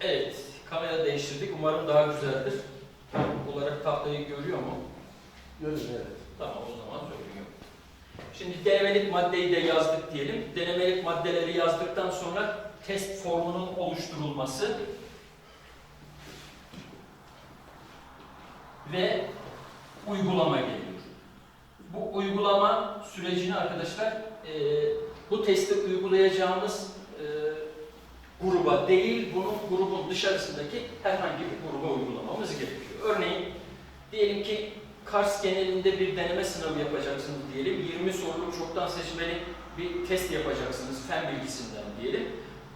Evet, kamera değiştirdik. Umarım daha güzeldir. Tam olarak tahtayı görüyor mu? Görün evet. Tamam o zaman yok. Şimdi denemelik maddeyi de yazdık diyelim. Denemelik maddeleri yazdıktan sonra test formunun oluşturulması ve uygulama geliyor. Bu uygulama sürecini arkadaşlar e, bu testi uygulayacağımız gruba değil, bunun grubun dışarısındaki herhangi bir gruba uygulamamız gerekiyor. Örneğin diyelim ki Kars genelinde bir deneme sınavı yapacaksınız diyelim. 20 soruluk çoktan seçmeli bir test yapacaksınız fen bilgisinden diyelim.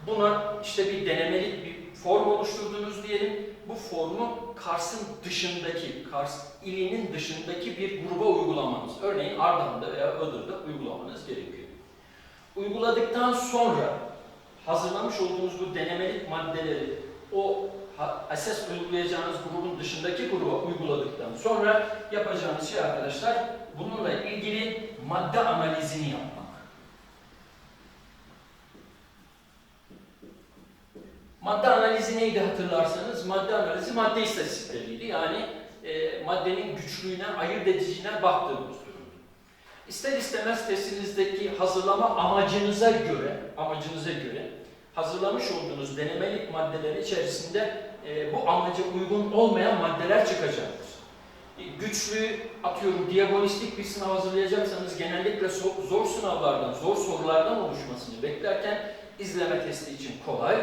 Buna işte bir denemelik bir form oluşturdunuz diyelim. Bu formu Kars'ın dışındaki, Kars ilinin dışındaki bir gruba uygulamanız. Örneğin Ardahan'da veya Iğdır'da uygulamanız gerekiyor. Uyguladıktan sonra hazırlamış olduğunuz bu denemelik maddeleri o esas uygulayacağınız grubun dışındaki gruba uyguladıktan sonra yapacağınız şey arkadaşlar bununla ilgili madde analizini yapmak. Madde analizi neydi hatırlarsanız? Madde analizi madde istatistikleriydi. Yani e, maddenin güçlüğüne, ayırt edicine baktığımız durum. İster istemez testinizdeki hazırlama amacınıza göre, amacınıza göre hazırlamış olduğunuz denemelik maddeler içerisinde e, bu amaca uygun olmayan maddeler çıkacaktır. E, güçlü, atıyorum diabolistik bir sınav hazırlayacaksanız genellikle so- zor sınavlardan, zor sorulardan oluşmasını beklerken izleme testi için kolay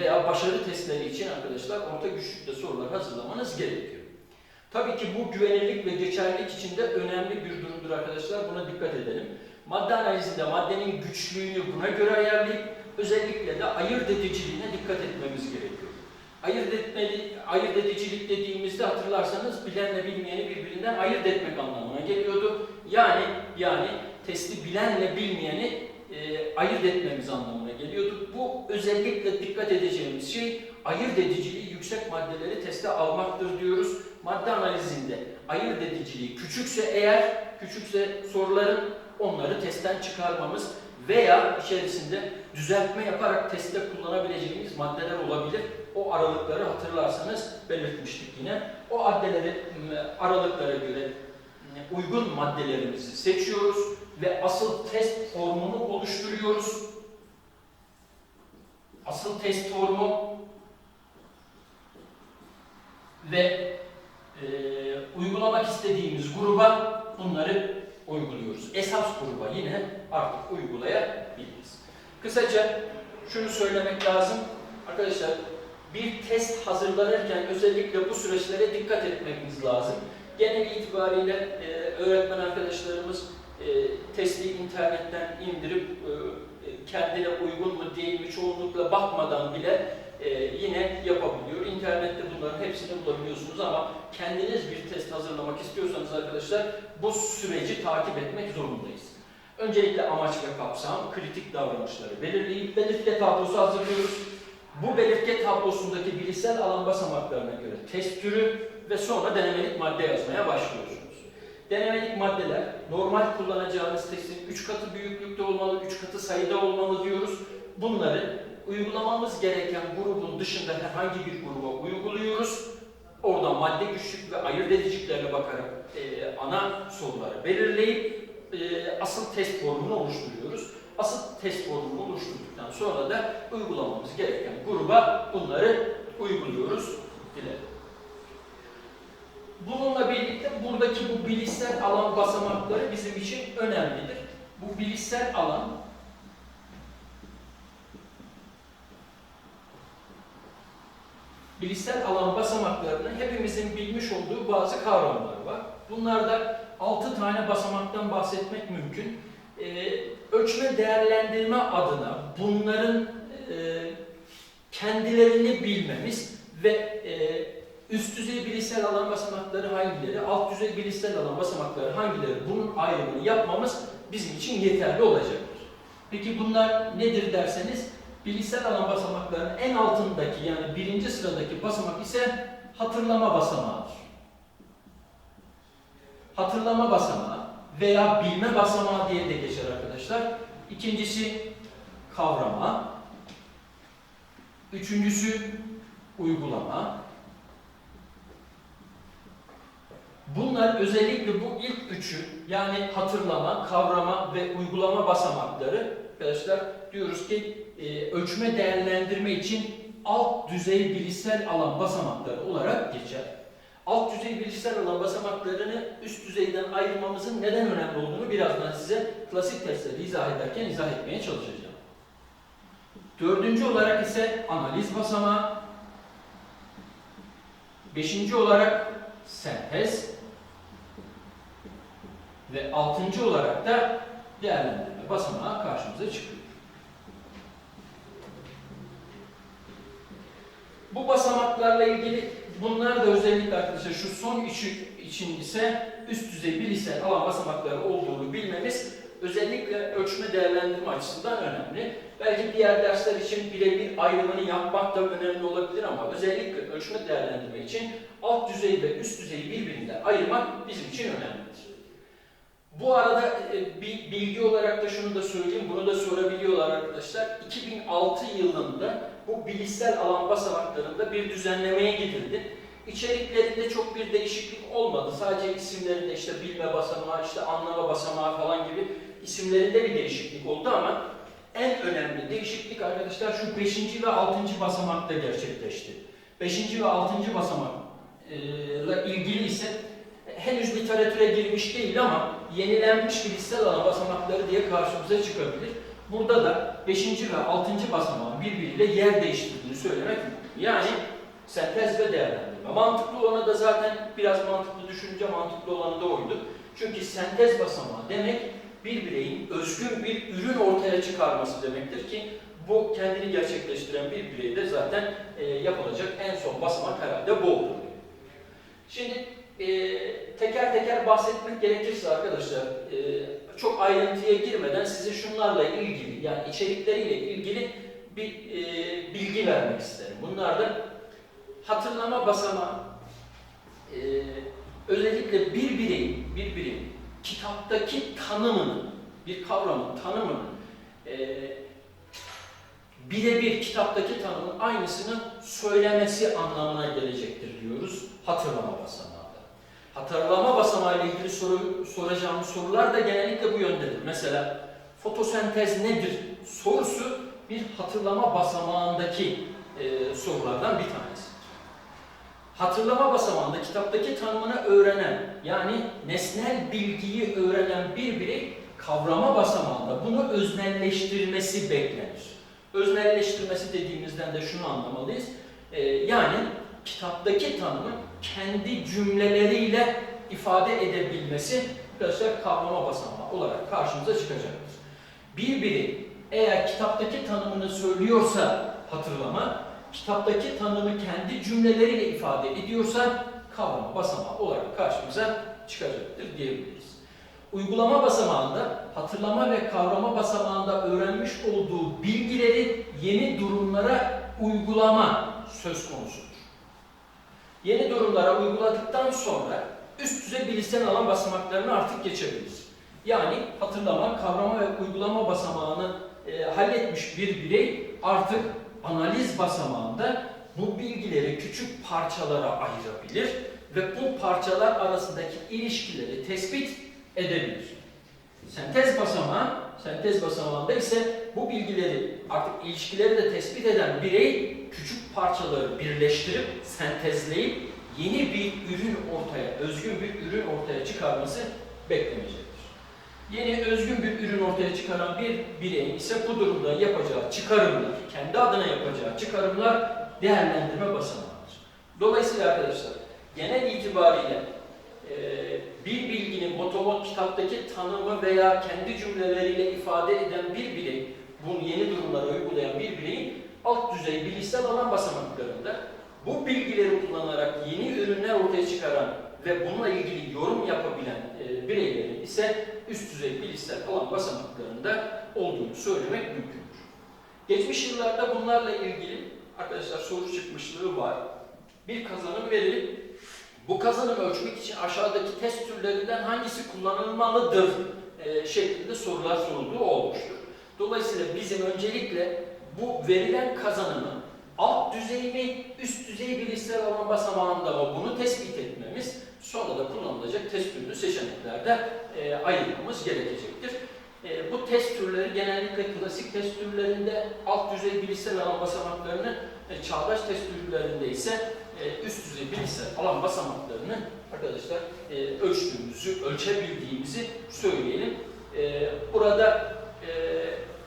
veya başarı testleri için arkadaşlar orta güçlükte sorular hazırlamanız gerekiyor. Tabii ki bu güvenirlik ve geçerlilik için de önemli bir durumdur arkadaşlar. Buna dikkat edelim. Madde analizinde maddenin güçlüğünü buna göre ayarlayıp özellikle de ayırt ediciliğine dikkat etmemiz gerekiyor. Ayırt etmeli, ayırt edicilik dediğimizde hatırlarsanız bilenle bilmeyeni birbirinden ayırt etmek anlamına geliyordu. Yani yani testi bilenle bilmeyeni e, ayırt etmemiz anlamına geliyordu. Bu özellikle dikkat edeceğimiz şey ayırt ediciliği yüksek maddeleri teste almaktır diyoruz. Madde analizinde ayırt ediciliği küçükse eğer, küçükse soruların onları testten çıkarmamız veya içerisinde düzeltme yaparak testte kullanabileceğimiz maddeler olabilir. O aralıkları hatırlarsanız belirtmiştik yine. O addeleri, aralıklara göre uygun maddelerimizi seçiyoruz ve asıl test formunu oluşturuyoruz. Asıl test formu ve e, uygulamak istediğimiz gruba bunları uyguluyoruz. Esas gruba yine artık uygulayabiliriz. Kısaca şunu söylemek lazım. Arkadaşlar bir test hazırlanırken özellikle bu süreçlere dikkat etmemiz lazım. Genel itibariyle e, öğretmen arkadaşlarımız e, testi internetten indirip e, e, kendine uygun mu değil mi çoğunlukla bakmadan bile e, yine yapabiliyor. İnternette bunların hepsini bulabiliyorsunuz ama kendiniz bir test hazırlamak istiyorsanız arkadaşlar bu süreci takip etmek zorundayız. Öncelikle amaç ve kapsam, kritik davranışları belirleyip belirtge tablosu hazırlıyoruz. Bu belirtge tablosundaki bilişsel alan basamaklarına göre test türü ve sonra denemelik madde yazmaya başlıyorsunuz. Denemelik maddeler normal kullanacağınız testin 3 katı büyüklükte olmalı, 3 katı sayıda olmalı diyoruz. Bunları uygulamamız gereken grubun dışında herhangi bir gruba uyguluyoruz. Orada madde güçlük ve ayırt ediciklerine bakarak e, ana soruları belirleyip e, asıl test formunu oluşturuyoruz. Asıl test formunu oluşturduktan sonra da uygulamamız gereken gruba bunları uyguluyoruz. Dilerim. Bununla birlikte buradaki bu bilişsel alan basamakları bizim için önemlidir. Bu bilişsel alan bilişsel alan basamaklarının hepimizin bilmiş olduğu bazı kavramlar var. Bunlarda 6 tane basamaktan bahsetmek mümkün. Ee, ölçme değerlendirme adına bunların e, kendilerini bilmemiz ve e, üst düzey bilişsel alan basamakları hangileri, alt düzey bilişsel alan basamakları hangileri bunun ayrımını yapmamız bizim için yeterli olacaktır. Peki bunlar nedir derseniz bilişsel alan basamaklarının en altındaki yani birinci sıradaki basamak ise hatırlama basamağıdır. Hatırlama basamağı veya bilme basamağı diye de geçer arkadaşlar. İkincisi kavrama. Üçüncüsü uygulama. Bunlar özellikle bu ilk üçü yani hatırlama, kavrama ve uygulama basamakları arkadaşlar diyoruz ki e, ölçme değerlendirme için alt düzey bilişsel alan basamakları olarak geçer. Alt düzey bilişsel alan basamaklarını üst düzeyden ayırmamızın neden önemli olduğunu birazdan size klasik testleri izah ederken izah etmeye çalışacağım. Dördüncü olarak ise analiz basamağı. Beşinci olarak sentez. Ve altıncı olarak da değerlendirme basamağı karşımıza çıkıyor. Bu basamaklarla ilgili bunlar da özellikle arkadaşlar şu son üçü için ise üst düzey bilişsel alan basamakları olduğunu bilmemiz özellikle ölçme değerlendirme açısından önemli. Belki diğer dersler için birebir ayrımını yapmak da önemli olabilir ama özellikle ölçme değerlendirme için alt düzey ve üst düzeyi birbirinden ayırmak bizim için önemlidir. Bu arada e, bir bilgi olarak da şunu da söyleyeyim, bunu da sorabiliyorlar arkadaşlar. 2006 yılında bu bilişsel alan basamaklarında bir düzenlemeye gidildi. İçeriklerinde çok bir değişiklik olmadı. Sadece isimlerinde işte bilme basamağı, işte anlama basamağı falan gibi isimlerinde bir değişiklik oldu ama en önemli değişiklik arkadaşlar şu 5. ve 6. basamakta gerçekleşti. 5. ve 6. basamakla ilgili ise henüz literatüre girmiş değil ama yenilenmiş bilişsel alan basamakları diye karşımıza çıkabilir. Burada da 5. ve 6. basamağın birbiriyle yer değiştirdiğini söylemek mümkün. Yani sentez ve değerlendirme. Mantıklı olanı da zaten biraz mantıklı düşününce mantıklı olanı da oydu. Çünkü sentez basamağı demek bir bireyin özgün bir ürün ortaya çıkarması demektir ki bu kendini gerçekleştiren bir bireyde zaten e, yapılacak en son basamak herhalde bu olur. Şimdi e, teker teker bahsetmek gerekirse arkadaşlar e, çok ayrıntıya girmeden size şunlarla ilgili yani içerikleriyle ilgili bir e, bilgi vermek isterim. Bunlar da hatırlama basamağı e, özellikle bir bireyin bir bireyin kitaptaki tanımını bir kavramın tanımını e, birebir kitaptaki tanımın aynısını söylemesi anlamına gelecektir diyoruz hatırlama basamağında. Hatırlama basamağı ile ilgili soru, soracağımız sorular da genellikle bu yöndedir. Mesela fotosentez nedir sorusu bir hatırlama basamağındaki e, sorulardan bir tanesi. Hatırlama basamağında kitaptaki tanımını öğrenen yani nesnel bilgiyi öğrenen bir birey kavrama basamağında bunu öznelleştirmesi beklenir. Öznelleştirmesi dediğimizden de şunu anlamalıyız. Ee, yani kitaptaki tanımı kendi cümleleriyle ifade edebilmesi arkadaşlar kavrama basamağı olarak karşımıza çıkacaktır. Bir biri eğer kitaptaki tanımını söylüyorsa hatırlama, kitaptaki tanımı kendi cümleleriyle ifade ediyorsa kavrama basamağı olarak karşımıza çıkacaktır diyebiliriz. Uygulama basamağında hatırlama ve kavrama basamağında öğrenmiş olduğu bilgileri yeni durumlara uygulama söz konusudur. Yeni durumlara uyguladıktan sonra üst düzey bilişsel alan basamaklarını artık geçebiliriz. Yani hatırlama, kavrama ve uygulama basamağını e, halletmiş bir birey artık analiz basamağında bu bilgileri küçük parçalara ayırabilir ve bu parçalar arasındaki ilişkileri tespit edebilir. Sentez basamağı, sentez basamağında ise bu bilgileri artık ilişkileri de tespit eden birey küçük parçaları birleştirip sentezleyip yeni bir ürün ortaya, özgün bir ürün ortaya çıkarması beklemeyecektir. Yeni özgün bir ürün ortaya çıkaran bir bireyin ise bu durumda yapacağı çıkarımlar, kendi adına yapacağı çıkarımlar değerlendirme basamağıdır. Dolayısıyla arkadaşlar genel itibariyle e, bir bilginin motomot kitaptaki tanımı veya kendi cümleleriyle ifade eden bir birey, bunu yeni durumlara uygulayan bir bireyin alt düzey bilişsel alan basamaklarında bu bilgileri kullanarak yeni ürünler ortaya çıkaran ve bununla ilgili yorum yapabilen e, bireylerin ise üst düzey bilişsel alan basamaklarında olduğunu söylemek mümkündür. Geçmiş yıllarda bunlarla ilgili arkadaşlar soru çıkmışlığı var. Bir kazanım verilip bu kazanımı ölçmek için aşağıdaki test türlerinden hangisi kullanılmalıdır e, şeklinde sorular sorulduğu olmuştur. Dolayısıyla bizim öncelikle bu verilen kazanımı alt düzey mi, üst düzey bilişsel alan basamağında mı bunu tespit etmemiz sonra da kullanılacak test türünü seçeneklerde e, ayırmamız gerekecektir. E, bu test türleri genellikle klasik test türlerinde alt düzey bilişsel alan basamaklarını, e, çağdaş test türlerinde ise e, üst düzey bilişsel alan basamaklarını arkadaşlar e, ölçtüğümüzü, ölçebildiğimizi söyleyelim. E, burada e,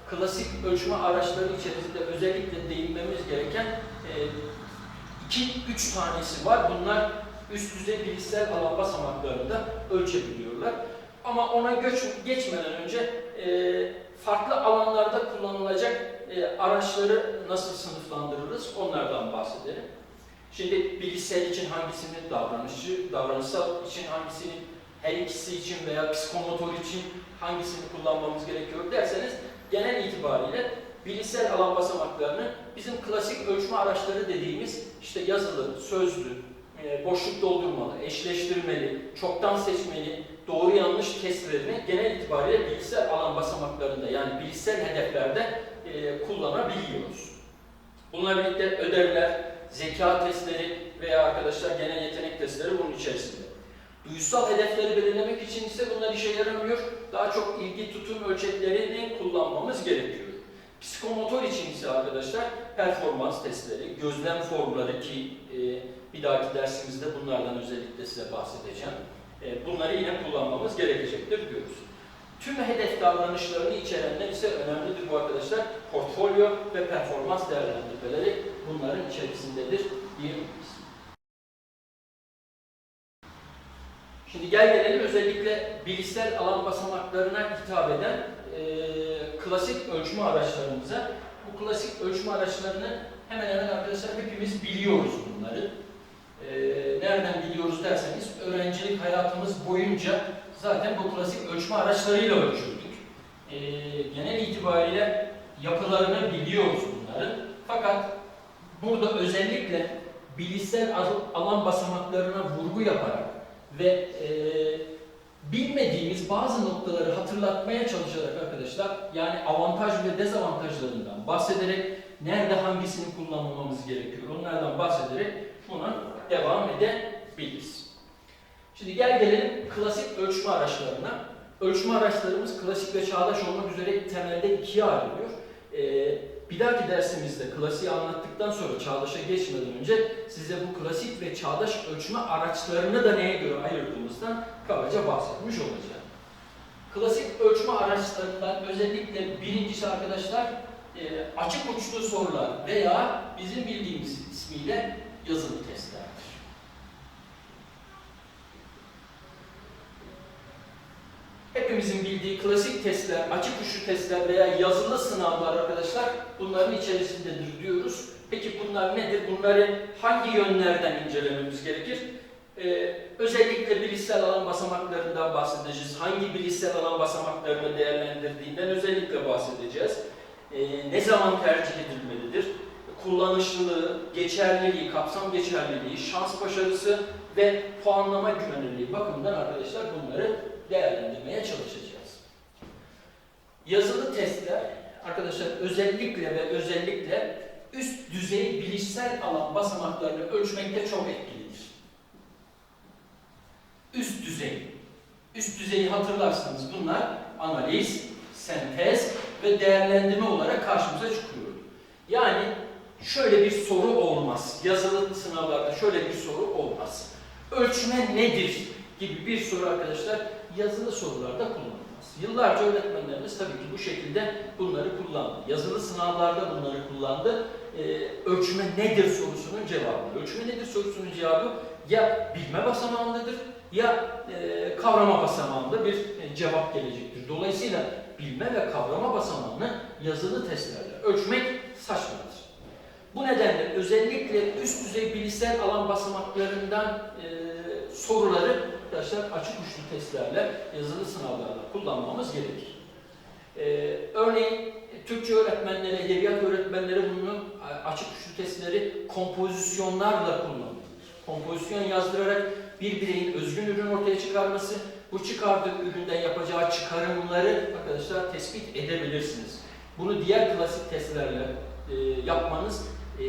klasik ölçme araçları içerisinde özellikle değinmemiz gereken e, iki, üç tanesi var. Bunlar üst düzey bilişsel alan basamaklarını da ölçebiliyorlar. Ama ona göç, geçmeden önce e, farklı alanlarda kullanılacak e, araçları nasıl sınıflandırırız onlardan bahsedelim. Şimdi bilişsel için hangisini, davranışçı, davranışsal için hangisini, her ikisi için veya psikomotor için hangisini kullanmamız gerekiyor derseniz genel itibariyle bilişsel alan basamaklarını bizim klasik ölçme araçları dediğimiz işte yazılı, sözlü, e, boşluk doldurmalı, eşleştirmeli, çoktan seçmeli, doğru yanlış testlerini genel itibariyle bilişsel alan basamaklarında yani bilişsel hedeflerde e, kullanabiliyoruz. Bununla birlikte ödevler, zeka testleri veya arkadaşlar genel yetenek testleri bunun içerisinde. Duysal hedefleri belirlemek için ise bunlar işe yaramıyor. Daha çok ilgi tutum ölçeklerini kullanmamız gerekiyor. Psikomotor için ise arkadaşlar performans testleri, gözlem formları ki e, bir dahaki dersimizde bunlardan özellikle size bahsedeceğim. E, bunları yine kullanmamız gerekecektir diyoruz. Tüm hedef davranışlarını içerenler ise önemlidir bu arkadaşlar. Portfolyo ve performans değerlendirmeleri bunların içerisindedir diyebiliriz. Şimdi gel gelelim özellikle bilişsel alan basamaklarına hitap eden e, klasik ölçme araçlarımıza. Bu klasik ölçme araçlarını hemen hemen arkadaşlar hepimiz biliyoruz bunları. E, nereden biliyoruz derseniz öğrencilik hayatımız boyunca zaten bu klasik ölçme araçlarıyla ölçürdük. E, genel itibariyle yapılarını biliyoruz bunların. Fakat burada özellikle bilişsel alan basamaklarına vurgu yaparak ve e, bilmediğimiz bazı noktaları hatırlatmaya çalışarak arkadaşlar yani avantaj ve dezavantajlarından bahsederek nerede hangisini kullanmamamız gerekiyor onlardan bahsederek buna devam edebiliriz. Şimdi gel gelelim klasik ölçme araçlarına. Ölçme araçlarımız klasik ve çağdaş olmak üzere temelde ikiye ayrılıyor. Ee, bir dahaki dersimizde klasiği anlattıktan sonra çağdaşa geçmeden önce size bu klasik ve çağdaş ölçme araçlarını da neye göre ayırdığımızdan kabaca bahsetmiş olacağım. Klasik ölçme araçlarından özellikle birincisi arkadaşlar e, açık uçlu sorular veya bizim bildiğimiz ismiyle yazılı testlerdir. Hepimizin bildiği klasik testler, açık uçlu testler veya yazılı sınavlar arkadaşlar bunların içerisindedir diyoruz. Peki bunlar nedir? Bunları hangi yönlerden incelememiz gerekir? Ee, özellikle bilişsel alan basamaklarından bahsedeceğiz. Hangi bilişsel alan basamaklarını değerlendirdiğinden özellikle bahsedeceğiz. Ee, ne zaman tercih edilmelidir? Kullanışlılığı, geçerliliği, kapsam geçerliliği, şans başarısı ve puanlama güvenilirliği bakımından arkadaşlar bunları değerlendirmeye çalışacağız. Yazılı testler arkadaşlar özellikle ve özellikle üst düzey bilişsel alan basamaklarını ölçmekte çok etkilidir. Üst düzey. Üst düzeyi hatırlarsanız bunlar analiz, sentez ve değerlendirme olarak karşımıza çıkıyor. Yani şöyle bir soru olmaz. Yazılı sınavlarda şöyle bir soru olmaz. Ölçme nedir gibi bir soru arkadaşlar yazılı sorularda kullanılmaz. Yıllarca öğretmenlerimiz tabii ki bu şekilde bunları kullandı. Yazılı sınavlarda bunları kullandı. Ee, ölçme nedir sorusunun cevabı. Ölçme nedir sorusunun cevabı ya bilme basamağındadır ya e, kavrama basamağında bir e, cevap gelecektir. Dolayısıyla bilme ve kavrama basamağını yazılı testlerle ölçmek saçmadır. Bu nedenle özellikle üst düzey bilişsel alan basamaklarından e, soruları arkadaşlar açık uçlu testlerle, yazılı sınavlarla kullanmamız gerekir. Ee, örneğin Türkçe öğretmenleri, edebiyat öğretmenleri bunu açık uçlu testleri kompozisyonlarla kullanır. Kompozisyon yazdırarak bir bireyin özgün ürün ortaya çıkarması, bu çıkardığı üründen yapacağı çıkarımları arkadaşlar tespit edebilirsiniz. Bunu diğer klasik testlerle e, yapmanız e,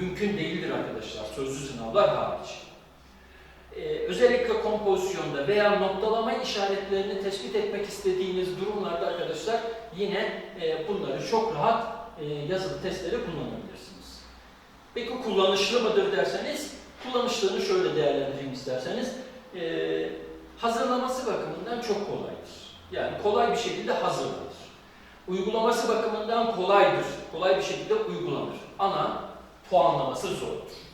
mümkün değildir arkadaşlar sözlü sınavlar hariç. Ee, özellikle kompozisyonda veya noktalama işaretlerini tespit etmek istediğiniz durumlarda arkadaşlar yine e, bunları çok rahat e, yazılı testleri kullanabilirsiniz. Peki kullanışlı mıdır derseniz, kullanışlılığını şöyle değerlendireyim isterseniz, e, hazırlaması bakımından çok kolaydır. Yani kolay bir şekilde hazırlanır. Uygulaması bakımından kolaydır, kolay bir şekilde uygulanır. Ana puanlaması zordur.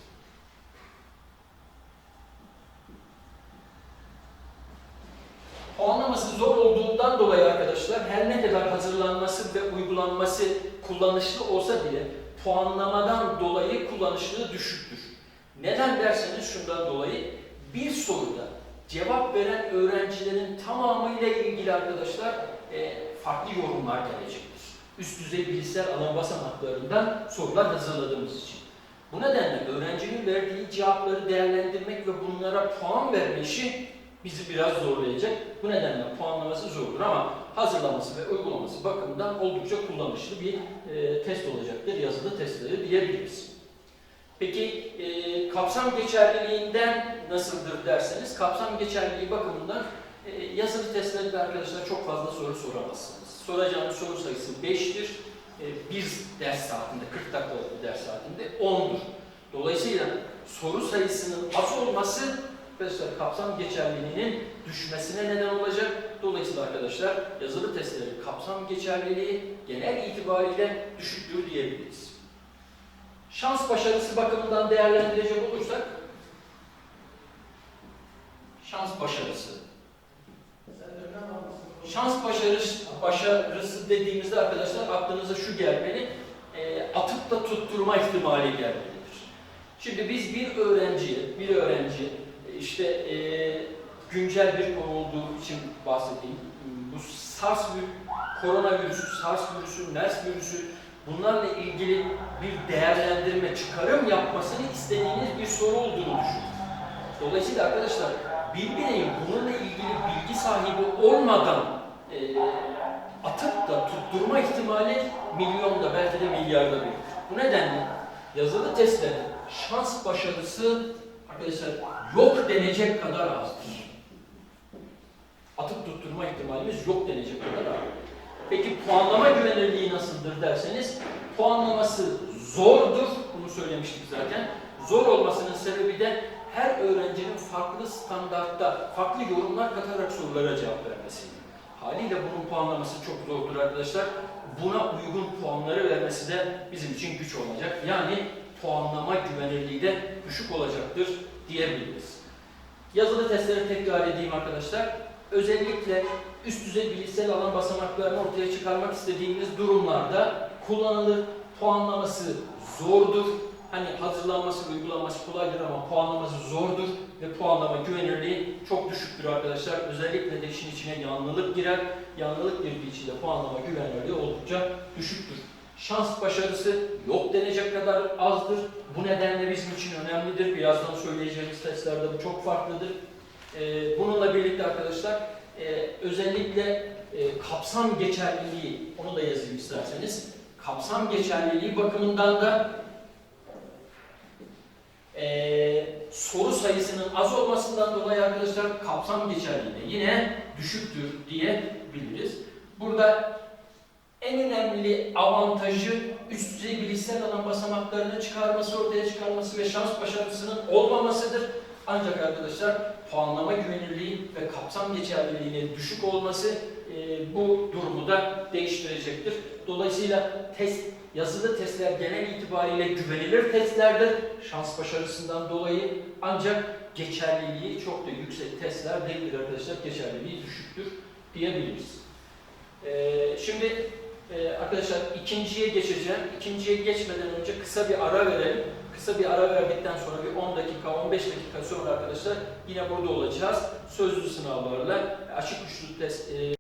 Puanlaması zor olduğundan dolayı arkadaşlar her ne kadar hazırlanması ve uygulanması kullanışlı olsa bile puanlamadan dolayı kullanışlılığı düşüktür. Neden derseniz şundan dolayı bir soruda cevap veren öğrencilerin tamamıyla ilgili arkadaşlar e, farklı yorumlar gelecektir. Üst düzey bilgisayar alan basamaklarından sorular hazırladığımız için. Bu nedenle öğrencinin verdiği cevapları değerlendirmek ve bunlara puan verme işi bizi biraz zorlayacak. Bu nedenle puanlaması zordur ama hazırlaması ve uygulaması bakımından oldukça kullanışlı bir e, test olacaktır. Yazılı testleri diyebiliriz. Peki e, kapsam geçerliliğinden nasıldır derseniz, kapsam geçerliliği bakımından e, yazılı testlerde arkadaşlar çok fazla soru soramazsınız. Soracağınız soru sayısı 5'tir. E, bir ders saatinde, 40 dakikalık bir ders saatinde 10'dur. Dolayısıyla soru sayısının az olması arkadaşlar kapsam geçerliliğinin düşmesine neden olacak. Dolayısıyla arkadaşlar yazılı testlerin kapsam geçerliliği genel itibariyle düşüktür diyebiliriz. Şans başarısı bakımından değerlendirecek olursak şans başarısı. Şans başarısı, başarısı dediğimizde arkadaşlar aklınıza şu gelmeli, e, atıp da tutturma ihtimali gelmelidir. Şimdi biz bir öğrenciye, bir öğrenci e, işte e, güncel bir konu olduğu için bahsedeyim. Bu SARS virüsü, koronavirüsü, SARS virüsü, MERS virüsü bunlarla ilgili bir değerlendirme, çıkarım yapmasını istediğiniz bir soru olduğunu düşünün. Dolayısıyla arkadaşlar bir bireyin bununla ilgili bilgi sahibi olmadan e, atıp da tutturma ihtimali milyonda belki de milyarda bir. Bu nedenle yazılı testlerin şans başarısı arkadaşlar yok denecek kadar azdır. Atıp tutturma ihtimalimiz yok denecek kadar az. Peki puanlama güvenilirliği nasıldır derseniz, puanlaması zordur, bunu söylemiştik zaten. Zor olmasının sebebi de her öğrencinin farklı standartta, farklı yorumlar katarak sorulara cevap vermesi. Haliyle bunun puanlaması çok zordur arkadaşlar. Buna uygun puanları vermesi de bizim için güç olacak. Yani puanlama güvenilirliği de düşük olacaktır diyebiliriz. Yazılı testleri tekrar edeyim arkadaşlar. Özellikle üst düzey bilişsel alan basamaklarını ortaya çıkarmak istediğimiz durumlarda kullanılır. Puanlaması zordur. Hani hazırlanması, uygulanması kolaydır ama puanlaması zordur ve puanlama güvenirliği çok düşüktür arkadaşlar. Özellikle de işin içine yanlılık girer. Yanlılık girdiği için de puanlama güvenirliği oldukça düşüktür. Şans başarısı yok denecek kadar azdır. Bu nedenle bizim için önemlidir. Birazdan söyleyeceğimiz testlerde bu çok farklıdır. Ee, bununla birlikte arkadaşlar e, özellikle e, kapsam geçerliliği, onu da yazayım isterseniz. Kapsam geçerliliği bakımından da e, soru sayısının az olmasından dolayı arkadaşlar kapsam geçerliliği yine düşüktür diyebiliriz. Burada en önemli avantajı üst düzey bilişsel alan basamaklarını çıkarması, ortaya çıkarması ve şans başarısının olmamasıdır. Ancak arkadaşlar puanlama güvenilirliği ve kapsam geçerliliğinin düşük olması e, bu durumu da değiştirecektir. Dolayısıyla test, yazılı testler genel itibariyle güvenilir testlerdir. Şans başarısından dolayı ancak geçerliliği çok da yüksek testler değildir arkadaşlar. Geçerliliği düşüktür diyebiliriz. E, şimdi e, arkadaşlar ikinciye geçeceğim. İkinciye geçmeden önce kısa bir ara verelim. Kısa bir ara verdikten sonra bir 10 dakika, 15 dakika sonra arkadaşlar yine burada olacağız. Sözlü sınavlarla açık uçlu test, e,